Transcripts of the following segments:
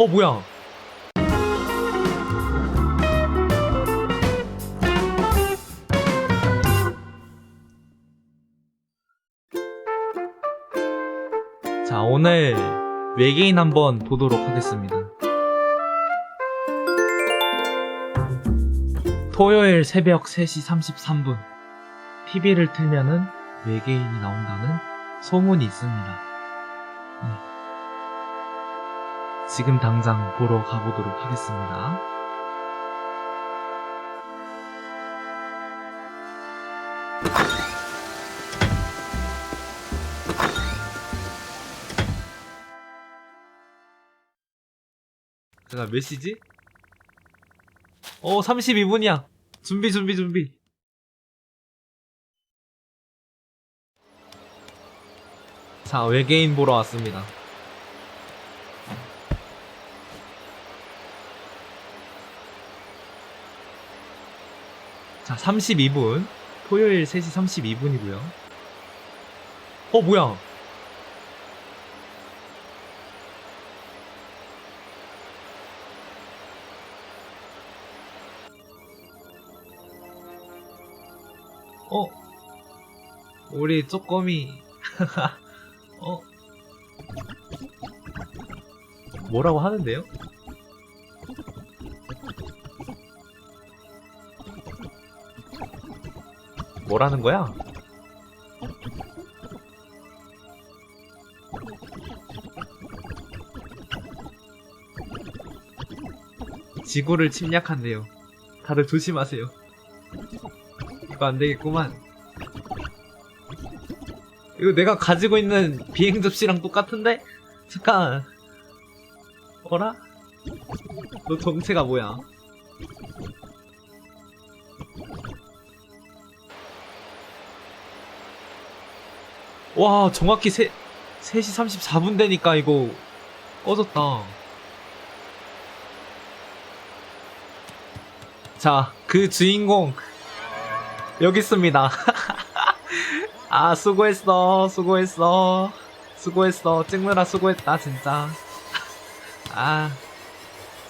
어 뭐야? 자 오늘 외계인 한번 보도록 하겠습니다. 토요일 새벽 3시 33분 TV를 틀면은 외계인이 나온다는 소문이 있습니다. 음. 지금 당장 보러 가보도록 하겠습니다. 제가 몇 시지? 어, 32분이야. 준비, 준비, 준비. 자, 외계인 보러 왔습니다. 자, 32분. 토요일 3시 32분이고요. 어, 뭐야? 어? 우리 쪼꼬미. 어? 뭐라고 하는데요? 뭐라는 거야? 지구를 침략한대요. 다들 조심하세요. 이거 안 되겠구만. 이거 내가 가지고 있는 비행 접시랑 똑같은데? 잠깐. 어라? 너 정체가 뭐야? 와, 정확히 세, 3시 34분 되니까 이거 꺼졌다. 자, 그 주인공 여기 있습니다. 아, 수고했어, 수고했어, 수고했어, 찍느라 수고했다, 진짜. 아,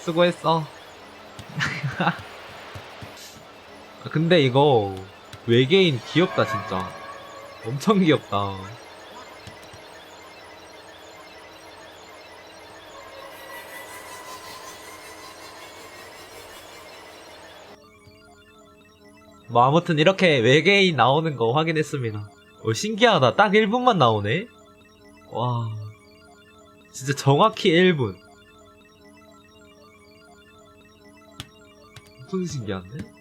수고했어. 아, 근데 이거 외계인 귀엽다, 진짜. 엄청 귀엽다. 뭐 아무튼 이렇게 외계인 나오는 거 확인했습니다. 어, 신기하다. 딱 1분만 나오네. 와. 진짜 정확히 1분. 엄청 신기한데?